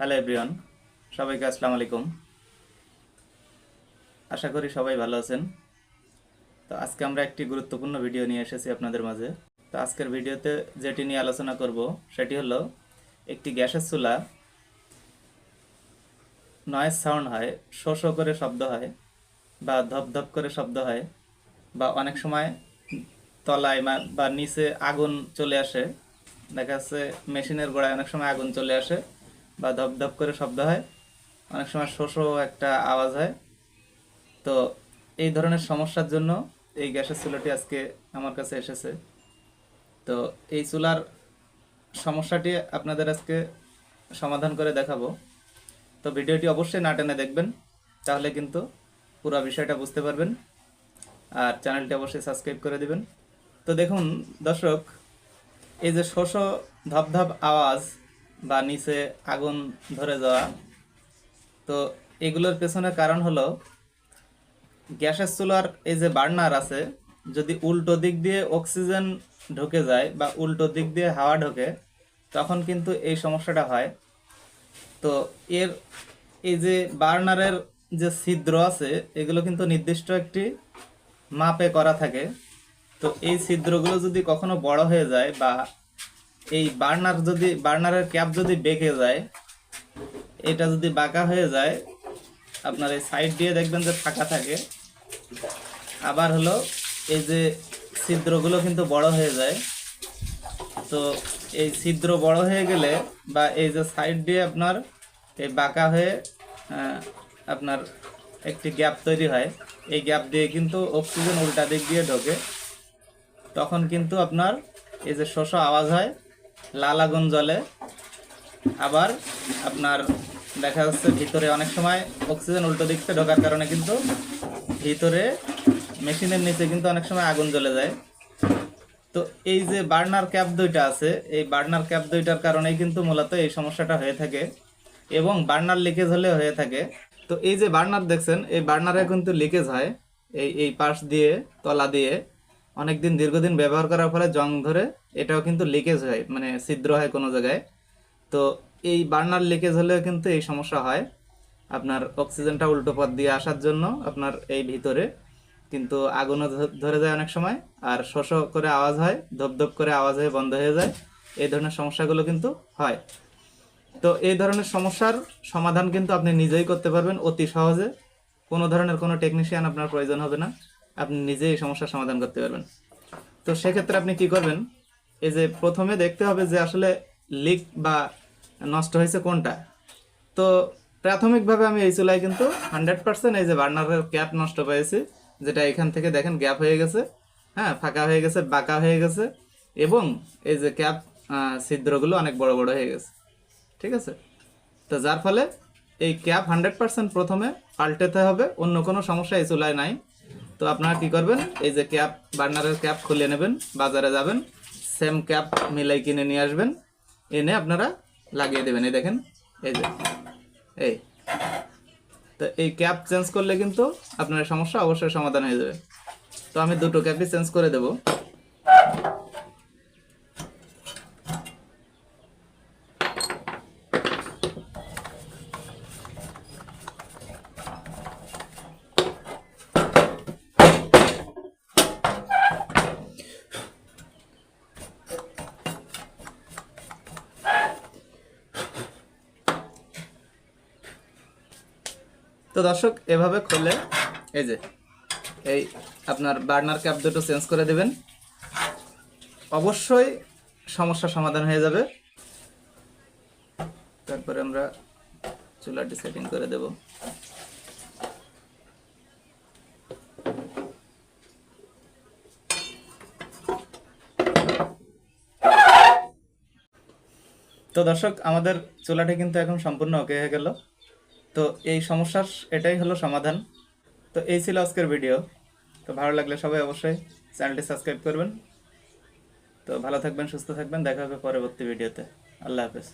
Hello everyone সবাইকে আসসালামু আলাইকুম। আশা করি সবাই ভালো আছেন। তো আজকে আমরা একটি গুরুত্বপূর্ণ ভিডিও নিয়ে এসেছি আপনাদের মাঝে। তো আজকের ভিডিওতে যেটি নিয়ে আলোচনা করব, সেটি হলো একটি গ্যাসের চুলা। নয়েজ সাউন্ড হয়, শো শো করে শব্দ হয়, বা ধপ ধপ করে শব্দ হয়, বা অনেক সময় তলায় বা নিচে আগুন চলে আসে। দেখা যাচ্ছে মেশিনের গোড়ায় অনেক সময় আগুন চলে আসে। বা ধপ ধপ করে শব্দ হয়। অনেক সময় শো শো একটা আওয়াজ হয়। তো এই ধরনের সমস্যার জন্য এই গ্যাসের চুলাটি আজকে আমার কাছে এসেছে। তো এই চুলার সমস্যাটি আপনাদের আজকে সমাধান করে দেখাবো। তো ভিডিওটি অবশ্যই না টেনে দেখবেন, তাহলে কিন্তু পুরো বিষয়টা বুঝতে পারবেন। আর চ্যানেলটি অবশ্যই সাবস্ক্রাইব করে দিবেন। তো দেখুন দর্শক, এই যে শোষ ধপধপ আওয়াজ বা নিচে আগুন ধরে যাওয়া। তো এগুলোর পেছনে কারণ হলো, গ্যাসের চুলার এই যে বার্নার আছে, যদি উল্টো দিক দিয়ে অক্সিজেন ঢুকে যায় বা উল্টো দিক দিয়ে হাওয়া ঢোকে, তখন কিন্তু এই সমস্যাটা হয়। তো এর এই যে বার্নারের যে ছিদ্র আছে, এগুলো কিন্তু নির্দিষ্ট একটি মাপে করা থাকে। তো এই ছিদ্রগুলো যদি কখনো বড় হয়ে যায় বা এই বার্নার যদি, বার্নারের ক্যাপ যদি বেঁকে যায়, এটা যদি বাঁকা হয়ে যায়, আপনার এই সাইড দিয়ে দেখবেন যে ফাঁকা থাকে। আবার হলো এই যে ছিদ্রগুলো কিন্তু বড় হয়ে যায়। তো এই ছিদ্র বড় হয়ে গেলে বা এই যে সাইড দিয়ে আপনার এই বাঁকা হয়ে আপনার একটি গ্যাপ তৈরি হয়। এই গ্যাপ দিয়ে কিন্তু অক্সিজেন উল্টা দিক দিয়ে ঢোকে। তখন কিন্তু আপনার এই যে শোষ আওয়াজ হয়। লাল আগুন জ্বলে আবার আপনার দেখা যাচ্ছে ভিতরে অনেক সময় অক্সিজেন উল্টো দিক থেকে ঢোকার কারণে কিন্তু ভিতরে মেশিনের নিচে কিন্তু অনেক সময় আগুন জ্বলে যায়। তো এই যে বার্নার ক্যাপ দুইটা আছে, এই বার্নার ক্যাপ দুইটার কারণেই কিন্তু মূলত এই সমস্যাটা হয়ে থাকে এবং বার্নার লিকেজ হলে হয়ে থাকে। তো এই যে বার্নার দেখছেন, এই বার্নারে কিন্তু লিকেজ হয় এই এই পাশ দিয়ে, তলা দিয়ে। অনেকদিন দীর্ঘদিন ব্যবহার করার ফলে জং ধরে এটাও কিন্তু লিকেজ হয় মানে ছিদ্র হয় কোনো জায়গায়। তো এই বার্নার লিকেজ হলেও কিন্তু এই সমস্যা হয়। আপনার অক্সিজেনটা উল্টো পথ দিয়ে আসার জন্য আপনার এই ভিতরে। কিন্তু আগুনও ধরে যায় অনেক সময়, আর শোষ করে আওয়াজ হয়, ধপ ধপ করে আওয়াজ হয়ে বন্ধ হয়ে যায়। এই ধরনের সমস্যাগুলো কিন্তু হয়। তো এই ধরনের সমস্যার সমাধান কিন্তু আপনি নিজেই করতে পারবেন অতি সহজে। কোনো ধরনের কোনো টেকনিশিয়ান আপনার প্রয়োজন হবে না। আপনি নিজেই এই সমস্যার সমাধান করতে পারবেন। তো সেক্ষেত্রে আপনি কি করবেন? এই যে প্রথমে দেখতে হবে যে আসলে লিক বা নষ্ট হয়েছে কোনটা। তো প্রাথমিকভাবে আমি এই চুলায় কিন্তু হান্ড্রেড পার্সেন্ট এই যে বার্নারের ক্যাপ নষ্ট পেয়েছি, যেটা এখান থেকে দেখেন গ্যাপ হয়ে গেছে হ্যাঁ ফাঁকা হয়ে গেছে, বাঁকা হয়ে গেছে, এবং এই যে ক্যাপ ছিদ্রগুলো অনেক বড় বড় হয়ে গেছে, ঠিক আছে? তো যার ফলে এই ক্যাপ হান্ড্রেড পার্সেন্ট প্রথমে পাল্টাতে হবে, অন্য কোনো সমস্যা এই চুলায় নাই। তো আপনারা কি করবেন, এই যে ক্যাপ বার্নারের ক্যাপ খুলে নেবেন, বাজারে যাবেন সেম ক্যাপ মিলাই কিনে নিয়ে আসবেন। এনে আপনারা লাগিয়ে দেবেন, এই দেখেন, এই যে, এই। তো এই ক্যাপ চেঞ্জ করলে কিন্তু আপনার সমস্যা অবশ্যই সমাধান হয়ে যাবে। তো আমি দুটো ক্যাপই চেঞ্জ করে দেব। তো দর্শক, এভাবে খুলে এই যে, এই আপনার বার্নার ক্যাপ দুটো চেঞ্জ করে দেবেন। অবশ্যই সমস্যা সমাধান হয়ে যাবে। তারপরে আমরা চুলাটি সেটিং করে দেব। তো দর্শক, আমাদের চুলাটি কিন্তু এখন সম্পূর্ণ ওকে হয়ে গেল। তো এই সমস্যার এটাই হলো সমাধান। তো এই ছিল আজকের ভিডিও তো ভালো লাগলে সবাই অবশ্যই চ্যানেলটি সাবস্ক্রাইব করবেন। তো ভালো থাকবেন, সুস্থ থাকবেন, দেখা হবে পরবর্তী ভিডিওতে আল্লাহ হাফেজ।